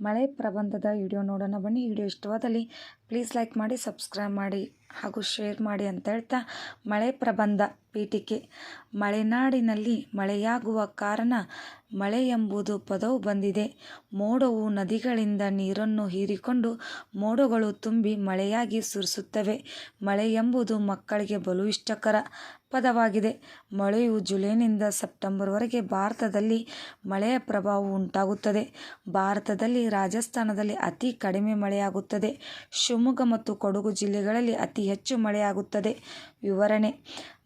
ಮಳೆ ಪ್ರಬಂಧದ ವಿಡಿಯೋ ನೋಡೋಣ ಬನ್ನಿ. ವಿಡಿಯೋ ಇಷ್ಟವಾದಲ್ಲಿ ಪ್ಲೀಸ್ ಲೈಕ್ ಮಾಡಿ ಸಬ್ಸ್ಕ್ರೈಬ್ ಮಾಡಿ. ಹಾಗೂ ಶೇರ್ ಮಾಡಿ ಅಂತ ಹೇಳ್ತಾ ಮಳೆ ಪ್ರಬಂಧ ಪೀಠಿಕೆ. ಮಳೆನಾಡಿನಲ್ಲಿ ಮಳೆಯಾಗುವ ಕಾರಣ ಮಳೆ ಎಂಬುದು ಪದವು ಬಂದಿದೆ. ಮೋಡವು ನದಿಗಳಿಂದ ನೀರನ್ನು ಹೀರಿಕೊಂಡು ಮೋಡಗಳು ತುಂಬಿ ಮಳೆಯಾಗಿ ಸುರಿಸುತ್ತವೆ. ಮಳೆ ಎಂಬುದು ಮಕ್ಕಳಿಗೆ ಬಲು ಇಷ್ಟಕರ ಪದವಾಗಿದೆ. ಮಳೆಯು ಜುಲೈನಿಂದ ಸೆಪ್ಟೆಂಬರ್ವರೆಗೆ ಭಾರತದಲ್ಲಿ ಮಳೆಯ ಪ್ರಭಾವ ಉಂಟಾಗುತ್ತದೆ. ಭಾರತದಲ್ಲಿ ರಾಜಸ್ಥಾನದಲ್ಲಿ ಅತಿ ಕಡಿಮೆ ಮಳೆಯಾಗುತ್ತದೆ. ಶಿವಮೊಗ್ಗ ಮತ್ತು ಕೊಡಗು ಜಿಲ್ಲೆಗಳಲ್ಲಿ ಅತಿ ಹೆಚ್ಚು ಮಳೆಯಾಗುತ್ತದೆ. ವಿವರಣೆ.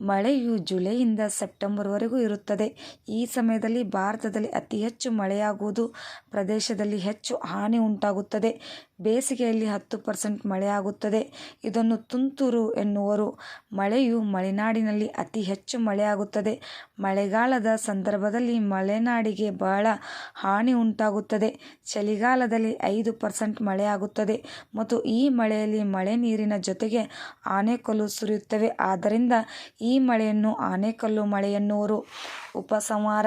ಮಳೆಯು ಜುಲೈಯಿಂದ ಸೆಪ್ಟೆಂಬರ್ವರೆಗೂ ಇರುತ್ತದೆ. ಈ ಸಮಯದಲ್ಲಿ ಭಾರತದಲ್ಲಿ ಅತಿ ಹೆಚ್ಚು ಮಳೆಯಾಗುವುದು. ಪ್ರದೇಶದಲ್ಲಿ ಹೆಚ್ಚು ಹಾನಿ ಉಂಟಾಗುತ್ತದೆ. ಬೇಸಿಗೆಯಲ್ಲಿ ಹತ್ತು ಪರ್ಸೆಂಟ್ ಮಳೆಯಾಗುತ್ತದೆ. ಇದನ್ನು ತುಂತುರು ಎನ್ನುವರು. ಮಳೆಯು ಮಲೆನಾಡಿನಲ್ಲಿ ಅತಿ ಹೆಚ್ಚು ಮಳೆಯಾಗುತ್ತದೆ. ಮಳೆಗಾಲದ ಸಂದರ್ಭದಲ್ಲಿ ಮಲೆನಾಡಿಗೆ ಬಹಳ ಹಾನಿ ಉಂಟಾಗುತ್ತದೆ. ಚಳಿಗಾಲದಲ್ಲಿ ಐದು ಪರ್ಸೆಂಟ್ ಮಳೆಯಾಗುತ್ತದೆ. ಮತ್ತು ಈ ಮಳೆಯಲ್ಲಿ ಮಳೆ ನೀರಿನ ಜೊತೆಗೆ ಆನೆಕಲ್ಲು ಸುರಿಯುತ್ತವೆ. ಆದ್ದರಿಂದ ಈ ಮಳೆಯನ್ನು ಆನೆಕಲ್ಲು ಮಳೆ ಉಪಸಂಹಾರ.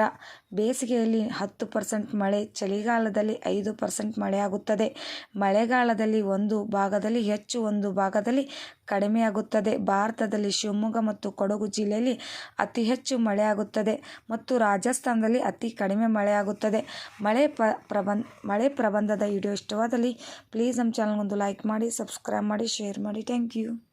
ಬೇಸಿಗೆಯಲ್ಲಿ ಹತ್ತು ಪರ್ಸೆಂಟ್ ಮಳೆ, ಚಳಿಗಾಲದಲ್ಲಿ ಐದು ಪರ್ಸೆಂಟ್ ಮಳೆಯಾಗುತ್ತದೆ ಮಳೆಗಾಲದಲ್ಲಿ ಒಂದು ಭಾಗದಲ್ಲಿ ಹೆಚ್ಚು, ಒಂದು ಭಾಗದಲ್ಲಿ ಕಡಿಮೆಯಾಗುತ್ತದೆ. ಭಾರತದಲ್ಲಿ ಶಿವಮೊಗ್ಗ ಮತ್ತು ಕೊಡಗು ಜಿಲ್ಲೆಯಲ್ಲಿ ಅತಿ ಹೆಚ್ಚು ಮಳೆಯಾಗುತ್ತದೆ ಮತ್ತು ರಾಜಸ್ಥಾನದಲ್ಲಿ ಅತಿ ಕಡಿಮೆ ಮಳೆಯಾಗುತ್ತದೆ ಮಳೆ ಪ ಮಳೆ ಪ್ರಬಂಧದ ವಿಡಿಯೋ ಇಷ್ಟವಾದಲ್ಲಿ ಪ್ಲೀಸ್ ನಮ್ಮ ಚಾನಲ್ಗೊಂದು ಲೈಕ್ ಮಾಡಿ ಸಬ್ಸ್ಕ್ರೈಬ್ ಮಾಡಿ ಶೇರ್ ಮಾಡಿ. Thank you